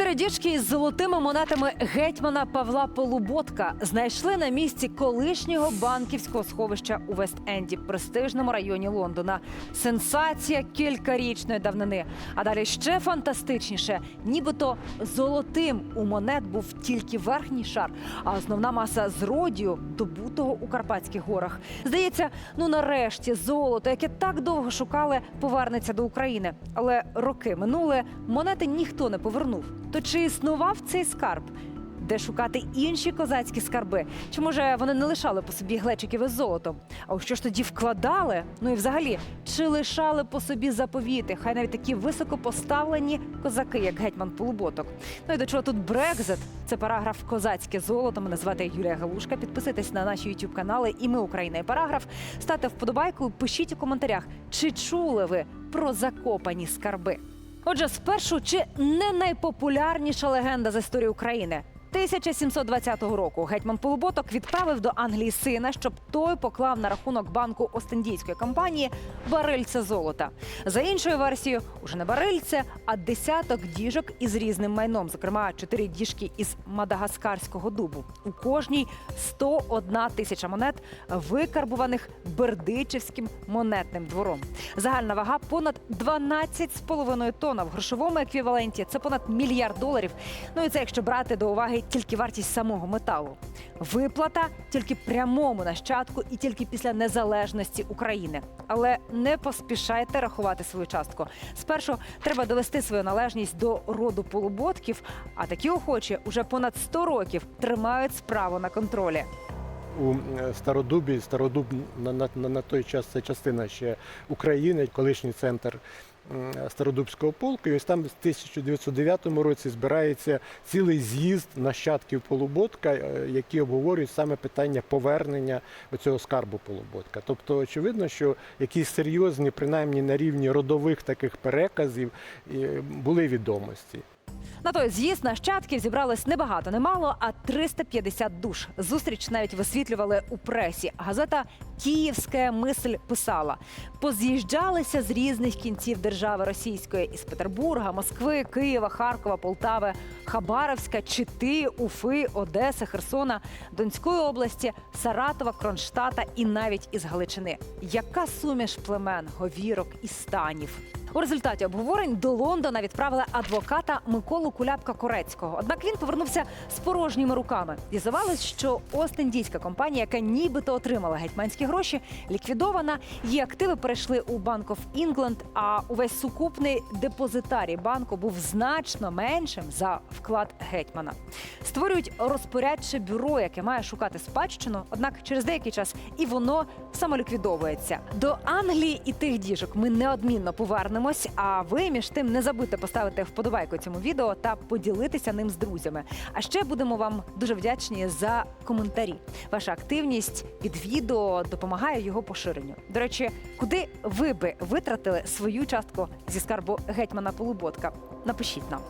Чотири діжки із золотими монетами гетьмана Павла Полуботка знайшли на місці колишнього банківського сховища у Вест-Енді, престижному районі Лондона. Сенсація кількарічної давнини. А далі ще фантастичніше, нібито золотим у монет був тільки верхній шар, а основна маса з родію добутого у Карпатських горах. Здається, ну нарешті золото, яке так довго шукали, повернеться до України. Але роки минули, монети ніхто не повернув. То чи існував цей скарб? Де шукати інші козацькі скарби? Чи може вони не лишали по собі глечиків із золотом? А що ж тоді вкладали? Ну і взагалі, чи лишали по собі заповіти? Хай навіть такі високопоставлені козаки, як гетьман Полуботок. Ну і до чого тут Брекзит? Це параграф Козацьке золото. Мене звати Юлія Галушка. Підписуйтесь на наші youtube канали. І ми Україна і параграф. Ставте вподобайку. Пишіть у коментарях, чи чули ви про закопані скарби. Отже, спершу чи не найпопулярніша легенда з історії України. 1720 року гетьман Полуботок відправив до Англії сина, щоб той поклав на рахунок банку Остіндійської компанії барильце золота. За іншою версією, уже не барильце, а десяток діжок із різним майном, зокрема чотири діжки із мадагаскарського дубу. У кожній 101 тисяча монет, викарбуваних бердичівським монетним двором. Загальна вага понад 12,5 тонн. В грошовому еквіваленті це понад мільярд доларів. Ну і це якщо брати до уваги тільки вартість самого металу. Виплата тільки прямому нащадку і тільки після незалежності України. Але не поспішайте рахувати свою частку. Спершу треба довести свою належність до роду полуботків, а такі охочі уже понад 100 років тримають справу на контролі. у е, Стародубі. Стародуб на, на, на, той час це частина ще України, колишній центр Стародубського полку. І ось там в 1909 році збирається цілий з'їзд нащадків Полуботка, е, які обговорюють саме питання повернення цього скарбу Полуботка. Тобто, очевидно, що якісь серйозні, принаймні на рівні родових таких переказів, е, були відомості. На той з'їзд нащадків зібралось небагато, немало, а 350 душ. Зустріч навіть висвітлювали у пресі. Газета Київська мисль писала: поз'їжджалися з різних кінців держави російської із Петербурга, Москви, Києва, Харкова, Полтави, Хабаровська, Чити, Уфи, Одеси, Херсона, Донської області, Саратова, Кронштадта і навіть із Галичини. Яка суміш племен, говірок і станів? У результаті обговорень до Лондона відправили адвоката Миколу Куляпка Корецького. Однак він повернувся з порожніми руками. Дізавалось, що Остіндійська компанія, яка нібито отримала гетьманські гроші, ліквідована. Її активи перейшли у Bank of England, а увесь сукупний депозитарій банку був значно меншим за вклад гетьмана. Створюють розпорядче бюро, яке має шукати спадщину. Однак через деякий час і воно самоліквідовується. До Англії і тих діжок ми неодмінно повернемось. А ви між тим не забудьте поставити вподобайку цьому відео та поділитися ним з друзями. А ще будемо вам дуже вдячні за коментарі. Ваша активність під відео допомагає його поширенню. До речі, куди ви би витратили свою частку зі скарбу гетьмана Полуботка? Напишіть нам.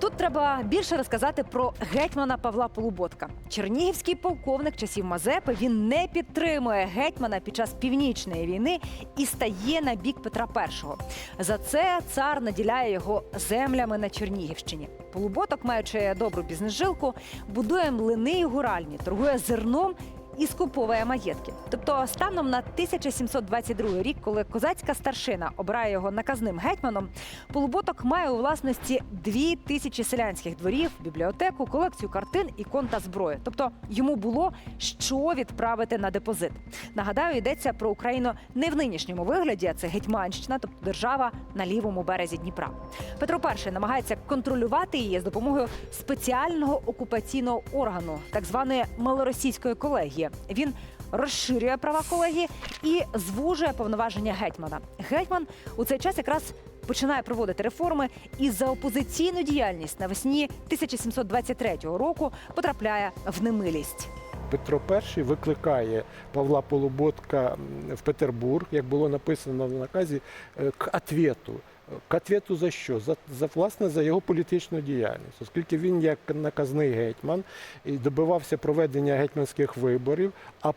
Тут треба більше розказати про гетьмана Павла Полуботка. Чернігівський полковник часів Мазепи він не підтримує гетьмана під час північної війни і стає на бік Петра І. За це цар наділяє його землями на Чернігівщині. Полуботок, маючи добру бізнес-жилку, будує млини і гуральні, торгує зерном і скуповує маєтки. Тобто, станом на 1722 рік, коли козацька старшина обирає його наказним гетьманом, Полуботок має у власності дві тисячі селянських дворів, бібліотеку, колекцію картин, ікон та зброї. Тобто йому було що відправити на депозит. Нагадаю, йдеться про Україну не в нинішньому вигляді, а це Гетьманщина, тобто держава на лівому березі Дніпра. Петро І намагається контролювати її з допомогою спеціального окупаційного органу, так званої малоросійської колегії. Він розширює права колегії і звужує повноваження гетьмана. Гетьман у цей час якраз починає проводити реформи і за опозиційну діяльність навесні 1723 року потрапляє в немилість. Петро І викликає Павла Полуботка в Петербург, як було написано в наказі, е, к ответу. Катвету за що? За, за власне за його політичну діяльність, оскільки він як наказний гетьман і добивався проведення гетьманських виборів. А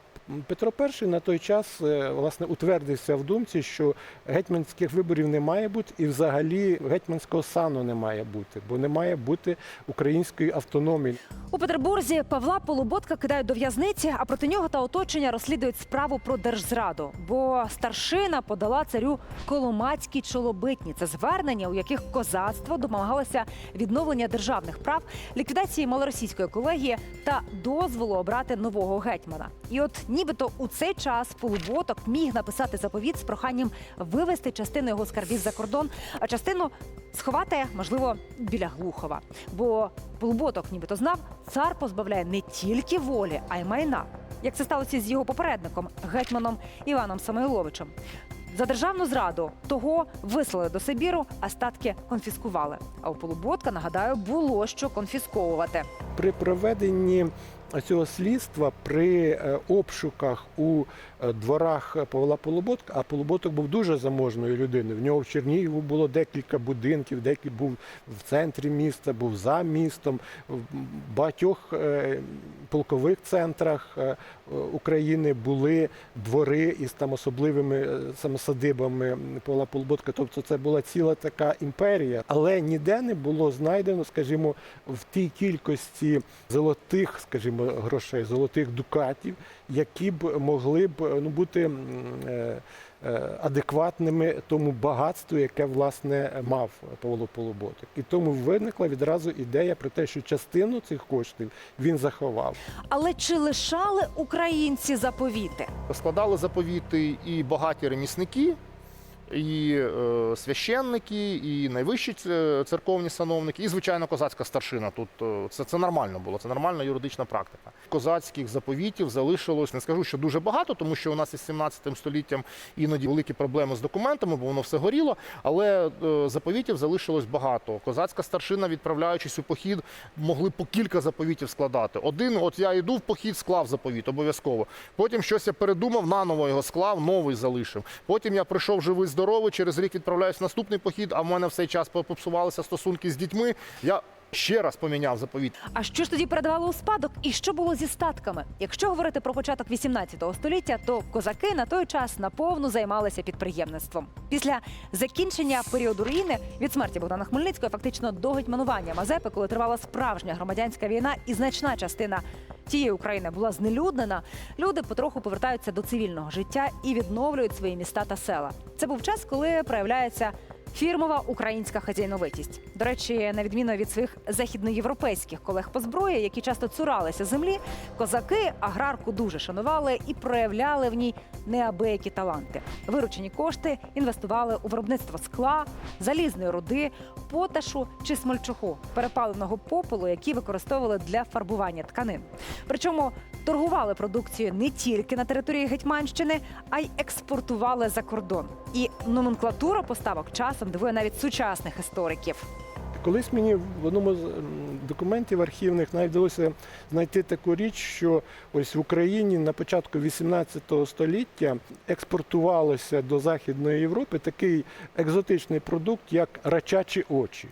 Петро І на той час е, власне утвердився в думці, що гетьманських виборів не має бути, і взагалі гетьманського сану не має бути, бо не має бути української автономії. У Петербурзі Павла Полуботка кидають до в'язниці, а проти нього та оточення розслідують справу про держзраду. Бо старшина подала царю Коломацькій чолобитні. Це звернення, у яких козацтво домагалося відновлення державних прав, ліквідації малоросійської колегії та дозволу обрати нового гетьмана. І от нібито у цей час Полуботок міг написати заповіт з проханням вивести частину його скарбів за кордон, а частину сховати, можливо, біля Глухова. Бо Полуботок нібито знав, цар позбавляє не тільки волі, а й майна. Як це сталося з його попередником, гетьманом Іваном Самойловичем. За державну зраду того вислали до Сибіру, а статки конфіскували. А у Полуботка, нагадаю, було що конфісковувати. При проведенні цього слідства, при е, обшуках у е, дворах Павла Полуботка, а Полуботок був дуже заможною людиною. В нього в Чернігову було декілька будинків, декілька був в центрі міста, був за містом, в багатьох е, полкових центрах України були двори із там особливими самосадибами саме садибами Павла Полботка. Тобто це була ціла така імперія, але ніде не було знайдено, скажімо, в тій кількості золотих, скажімо, грошей, золотих дукатів, які б могли б ну, бути е, е, адекватними тому багатству, яке власне мав Павло Полуботик. І тому виникла відразу ідея про те, що частину цих коштів він заховав. Але чи лишали українці заповіти? Складали заповіти і багаті ремісники, і е, священники, і найвищі церковні сановники, і звичайно козацька старшина. Тут е, це, це нормально було, це нормальна юридична практика. Козацьких заповітів залишилось, не скажу, що дуже багато, тому що у нас із 17 століттям іноді великі проблеми з документами, бо воно все горіло. Але е, заповітів залишилось багато. Козацька старшина, відправляючись у похід, могли по кілька заповітів складати. Один, от я йду в похід, склав заповіт, обов'язково. Потім щось я передумав, наново його склав, новий залишив. Потім я прийшов живий, здоровий, через рік відправляюсь в наступний похід, а в мене в цей час попсувалися стосунки з дітьми. Я ще раз поміняв заповіт. А що ж тоді передавали у спадок, і що було зі статками? Якщо говорити про початок 18 століття, то козаки на той час наповну займалися підприємництвом. Після закінчення періоду руїни від смерті Богдана Хмельницького, фактично до гетьманування Мазепи, коли тривала справжня громадянська війна, і значна частина тієї України була знелюднена, люди потроху повертаються до цивільного життя і відновлюють свої міста та села. Це був час, коли проявляється Фірмова українська хазяйновитість. До речі, на відміну від своїх західноєвропейських колег по зброї, які часто цуралися землі, козаки аграрку дуже шанували і проявляли в ній неабиякі таланти. Виручені кошти інвестували у виробництво скла, залізної руди, поташу чи смольчуху, перепаленого попелу, які використовували для фарбування тканин. Причому торгували продукцією не тільки на території Гетьманщини, а й експортували за кордон. І номенклатура поставок часом дивує навіть сучасних істориків. Колись мені в одному з документів архівних навіть вдалося знайти таку річ, що ось в Україні на початку 18 століття експортувалося до Західної Європи такий екзотичний продукт, як рачачі очі.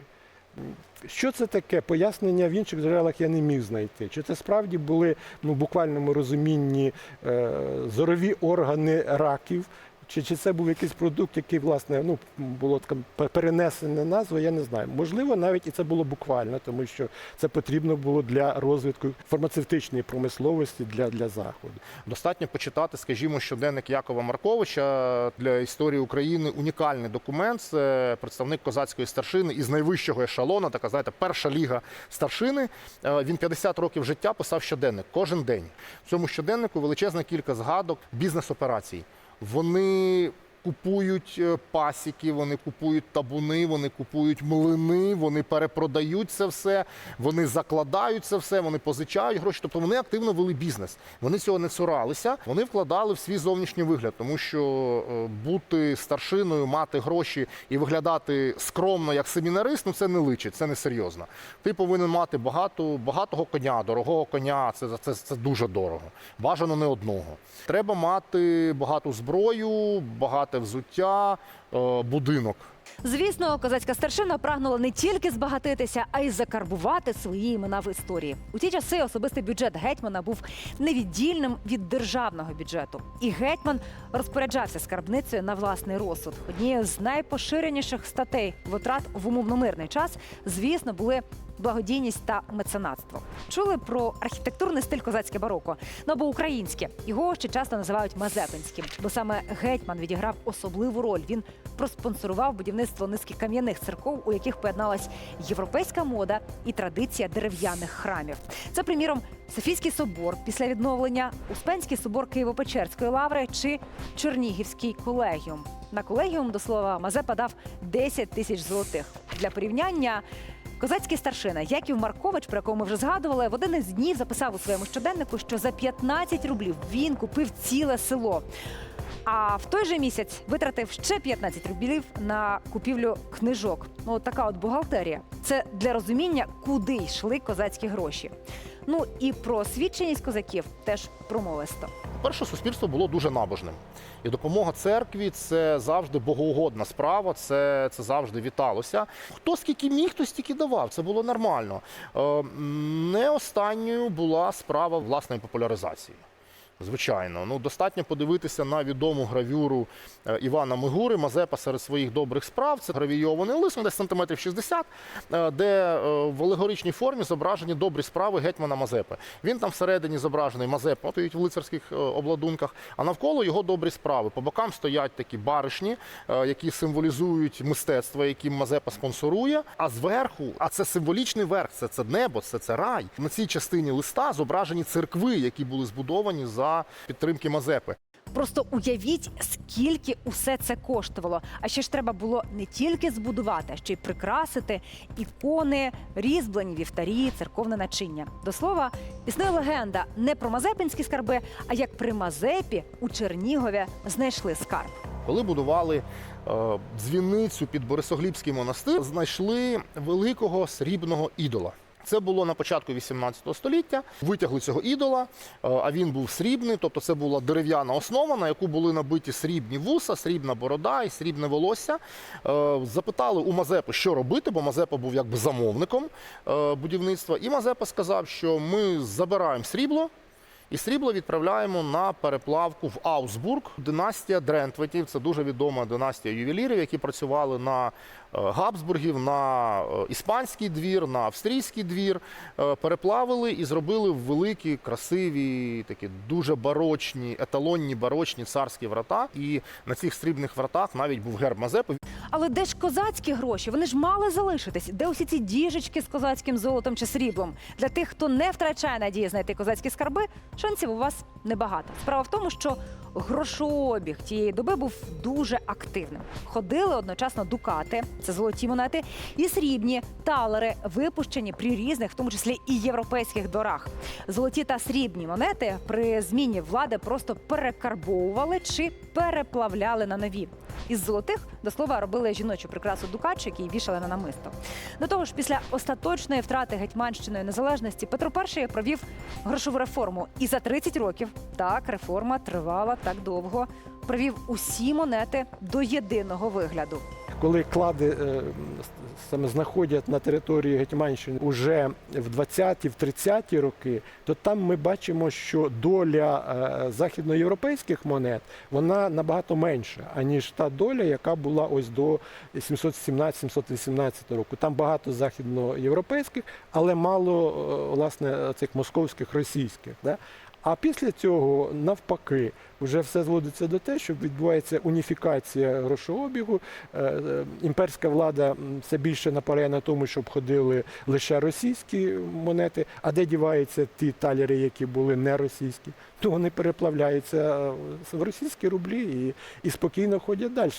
Що це таке? Пояснення в інших джерелах я не міг знайти. Чи це справді були ну, в буквальному розумінні е, зорові органи раків? Чи, чи це був якийсь продукт, який, власне, ну, було пе- перенесена назва, я не знаю. Можливо, навіть і це було буквально, тому що це потрібно було для розвитку фармацевтичної промисловості для, для Заходу. Достатньо почитати, скажімо, щоденник Якова Марковича для історії України. Унікальний документ. Це представник козацької старшини із найвищого ешалона, така знаєте, перша ліга старшини. Е, Він 50 років життя писав щоденник кожен день. В цьому щоденнику величезна кілька згадок бізнес-операцій. Вони купують е, пасіки, вони купують табуни, вони купують млини, вони перепродають це все, вони закладають це все, вони позичають гроші. Тобто вони активно вели бізнес. Вони цього не цуралися, вони вкладали в свій зовнішній вигляд, тому що е, бути старшиною, мати гроші і виглядати скромно як семінарист, ну це не личить, це не серйозно. Ти повинен мати багато, багатого коня, дорогого коня. Це, це, це дуже дорого. Бажано не одного. Треба мати багату зброю, багате взуття, е, будинок. Звісно, козацька старшина прагнула не тільки збагатитися, а й закарбувати свої імена в історії. У ті часи особистий бюджет гетьмана був невіддільним від державного бюджету, і гетьман розпоряджався скарбницею на власний розсуд. Однією з найпоширеніших статей витрат в умовно-мирний час, звісно, були благодійність та меценатство. Чули про архітектурний стиль козацьке бароко, ну або українське. Його ще часто називають мазепинським, бо саме гетьман відіграв особливу роль. Він проспонсорував будівництво низки кам'яних церков, у яких поєдналась європейська мода і традиція дерев'яних храмів. Це, приміром, Софійський собор після відновлення, Успенський собор Києво-Печерської лаври чи Чернігівський колегіум. На колегіум, до слова, Мазепа дав 10 тисяч золотих. Для порівняння Козацький старшина Яків Маркович, про якого ми вже згадували, в один із днів записав у своєму щоденнику, що за 15 рублів він купив ціле село. А в той же місяць витратив ще 15 рублів на купівлю книжок. Ну, от така от бухгалтерія. Це для розуміння, куди йшли козацькі гроші. Ну і про освіченість козаків теж промовисто. Перше суспільство було дуже набожним, і допомога церкві це завжди богоугодна справа. Це, це завжди віталося. Хто скільки міг, хто стільки давав. Це було нормально. Е, Не останньою була справа власної популяризації. Звичайно, ну достатньо подивитися на відому гравюру е, Івана Мигури Мазепа серед своїх добрих справ. Це гравійований лист, ну, десь сантиметрів 60, е, де е, в алегоричній формі зображені добрі справи гетьмана Мазепи. Він там всередині зображений Мазепа, стоїть в лицарських обладунках, а навколо його добрі справи. По бокам стоять такі баришні, які символізують мистецтво, яким Мазепа спонсорує. А зверху, а це символічний верх, це, це небо, це, це рай. На цій частині листа зображені церкви, які були збудовані за підтримки Мазепи. Просто уявіть, скільки усе це коштувало. А ще ж треба було не тільки збудувати, а ще й прикрасити ікони, різьблені вівтарі, церковне начиння. До слова, існує легенда не про мазепинські скарби, а як при Мазепі у Чернігові знайшли скарб. Коли будували е, дзвіницю під Борисоглібський монастир, знайшли великого срібного ідола. Це було на початку 18 століття. Витягли цього ідола, е, а він був срібний, тобто це була дерев'яна основа, на яку були набиті срібні вуса, срібна борода і срібне волосся. Е, Запитали у Мазепи, що робити, бо Мазепа був якби замовником е, будівництва. І Мазепа сказав, що ми забираємо срібло. І срібло відправляємо на переплавку в Аусбург. Династія Дрентветів це дуже відома династія ювелірів, які працювали на е, Габсбургів, на е, іспанський двір, на австрійський двір. Е, Переплавили і зробили великі, красиві, такі дуже барочні, еталонні барочні царські врата. І на цих срібних вратах навіть був герб Мазепи. Але де ж козацькі гроші? Вони ж мали залишитись. Де усі ці діжечки з козацьким золотом чи сріблом? Для тих, хто не втрачає надії знайти козацькі скарби, шансів у вас небагато. Справа в тому, що грошообіг тієї доби був дуже активним. Ходили одночасно дукати, це золоті монети, і срібні талери, випущені при різних, в тому числі і європейських дорах. Золоті та срібні монети при зміні влади просто перекарбовували чи переплавляли на нові. Із золотих до слова робили жіночу прикрасу дукачик і вішали на намисто. До того ж, після остаточної втрати гетьманщиною незалежності Петро І провів грошову реформу. І за 30 років так реформа тривала так довго. Привів усі монети до єдиного вигляду. коли клади е, саме знаходять на території Гетьманщини уже в 20-ті, в 30-ті роки, то там ми бачимо, що доля е, західноєвропейських монет вона набагато менша, аніж та доля, яка була ось до 717-718 року. Там багато західноєвропейських, але мало е, власне цих московських російських. Да? А після цього, навпаки, вже все зводиться до те, що відбувається уніфікація грошообігу. Е, е, Імперська влада все більше наполягає на тому, щоб ходили лише російські монети. А де діваються ті талери, які були не російські, то вони переплавляються е, в російські рублі і, і спокійно ходять далі.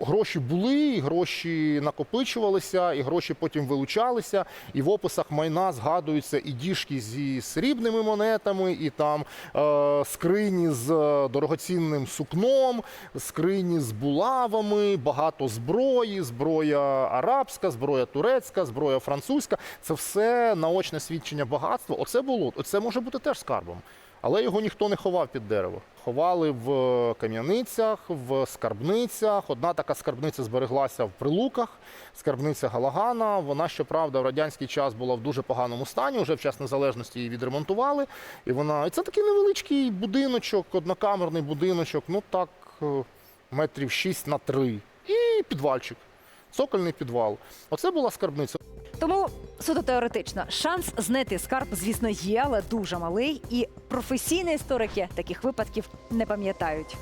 Гроші були, гроші накопичувалися, і гроші потім вилучалися. І в описах майна згадуються і діжки зі срібними монетами, і там е, скрині з дорогоцінним сукном, скрині з булавами, багато зброї, зброя арабська, зброя турецька, зброя французька. Це все наочне свідчення багатства. Оце було, оце може бути теж скарбом. Але його ніхто не ховав під дерево. Ховали в кам'яницях, в скарбницях. Одна така скарбниця збереглася в Прилуках, скарбниця Галагана. Вона, щоправда, в радянський час була в дуже поганому стані. Вже в час незалежності її відремонтували. І вона і це такий невеличкий будиночок, однокамерний будиночок, ну так, е, метрів 6 на 3. І підвальчик. Цокольний підвал. Оце була скарбниця. Тому суто теоретично шанс знайти скарб, звісно, є, але дуже малий. І професійні історики таких випадків не пам'ятають.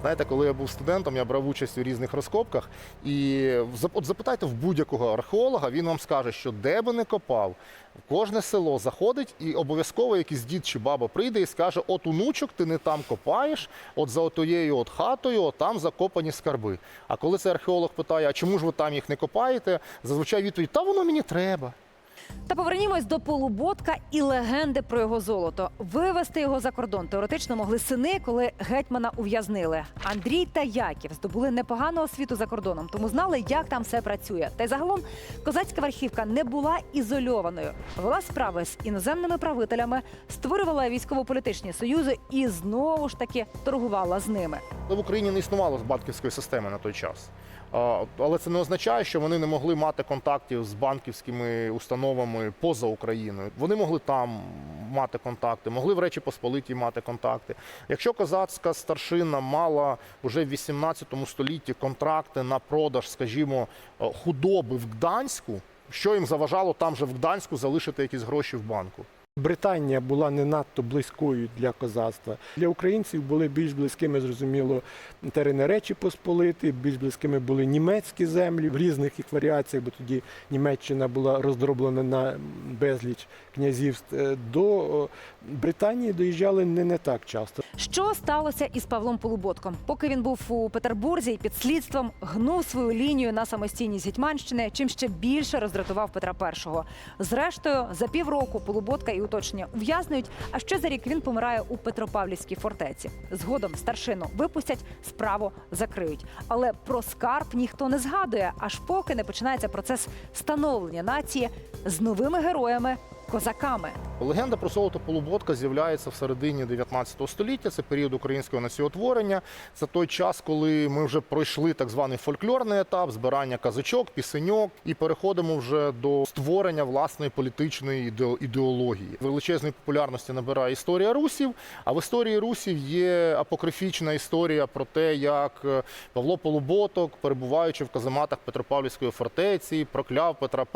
Знаєте, коли я був студентом, я брав участь у різних розкопках. І от запитайте в будь-якого археолога, він вам скаже, що де би не копав, в кожне село заходить, і обов'язково якийсь дід чи баба прийде і скаже: от онучок, ти не там копаєш, от за отоєю от хатою, от там закопані скарби. А коли цей археолог питає, а чому ж ви там їх не копаєте? Зазвичай відповідь, та воно мені треба. Та повернімось до полуботка і легенди про його золото. Вивезти його за кордон теоретично могли сини, коли гетьмана ув'язнили. Андрій та Яків здобули непогану освіту за кордоном, тому знали, як там все працює. Та й загалом козацька верхівка не була ізольованою. Вела справи з іноземними правителями, створювала військово-політичні союзи і знову ж таки торгувала з ними. В Україні не існувало банківської системи на той час. Але це не означає, що вони не могли мати контактів з банківськими установами поза Україною. Вони могли там мати контакти, могли в Речі Посполитій мати контакти. Якщо козацька старшина мала вже в 18 столітті контракти на продаж, скажімо, е, худоби в Гданську, що їм заважало там же в Гданську залишити якісь гроші в банку? Британія була не надто близькою для козацтва. Для українців були більш близькими, зрозуміло, терени Речі Посполити, більш близькими були німецькі землі в різних їх варіаціях, бо тоді Німеччина була роздроблена на безліч князівств. Е, До Британії доїжджали не, не так часто. Що сталося із Павлом Полуботком? Поки він був у Петербурзі і під слідством гнув свою лінію на самостійність Гетьманщини, чим ще більше роздратував Петра І. Зрештою, за півроку Полуботка і уточнення ув'язнюють. А ще за рік він помирає у Петропавлівській фортеці. Згодом старшину випустять, справу закриють. Але про скарб ніхто не згадує, аж поки не починається процес становлення нації з новими героями. Козаками Легенда про золото полуботка з'являється в середині 19 століття. Це період українського націотворення. Це той час, коли ми вже пройшли так званий фольклорний етап збирання казочок, пісеньок, і переходимо вже до створення власної політичної іде- ідеології. Величезної популярності набирає історія русів. А в історії русів є апокрифічна історія про те, як е, Павло Полуботок, перебуваючи в казематах Петропавлівської фортеці, прокляв Петра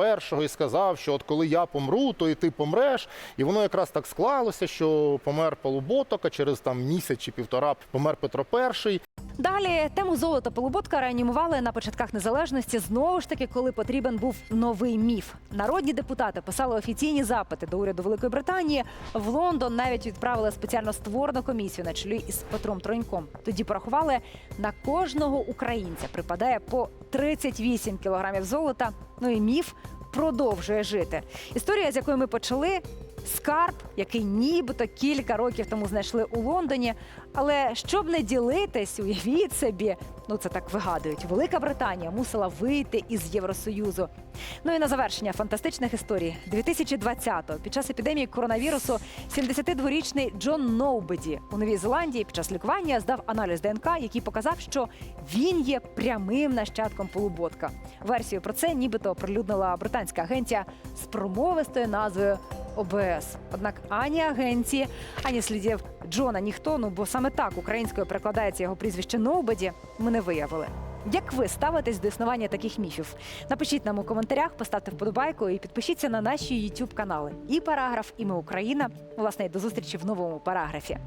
І і сказав, що от коли я помру, то і ти помреш. І воно якраз так склалося, що помер Полуботок, а через там місяць чи півтора помер Петро І. Далі тему золота полуботка реанімували на початках незалежності. Знову ж таки, коли потрібен був новий міф. Народні депутати писали офіційні запити до уряду Великої Британії. В Лондон навіть відправили спеціально створену комісію на чолі із Петром Троньком. Тоді порахували на кожного українця припадає по 38 кілограмів золота. Ну і міф продовжує жити. Історія, з якої ми почали. Скарб, який нібито кілька років тому знайшли у Лондоні. Але щоб не ділитись, уявіть собі, ну це так вигадують. Велика Британія мусила вийти із Євросоюзу. Ну і на завершення фантастичних історій 2020-го під час епідемії коронавірусу 72-річний Джон Ноубеді у Новій Зеландії під час лікування здав аналіз ДНК, який показав, що він є прямим нащадком полуботка. Версію про це нібито оприлюднила британська агенція з промовистою назвою ОБС. Однак ані агенції, ані слідів Джона ніхто, ну бо саме так українською перекладається його прізвище Ноубеді, ми не виявили. Як ви ставитесь до існування таких міфів? Напишіть нам у коментарях, поставте вподобайку і підпишіться на наші youtube канали. І параграф, і ми Україна. Власне, до зустрічі в новому параграфі.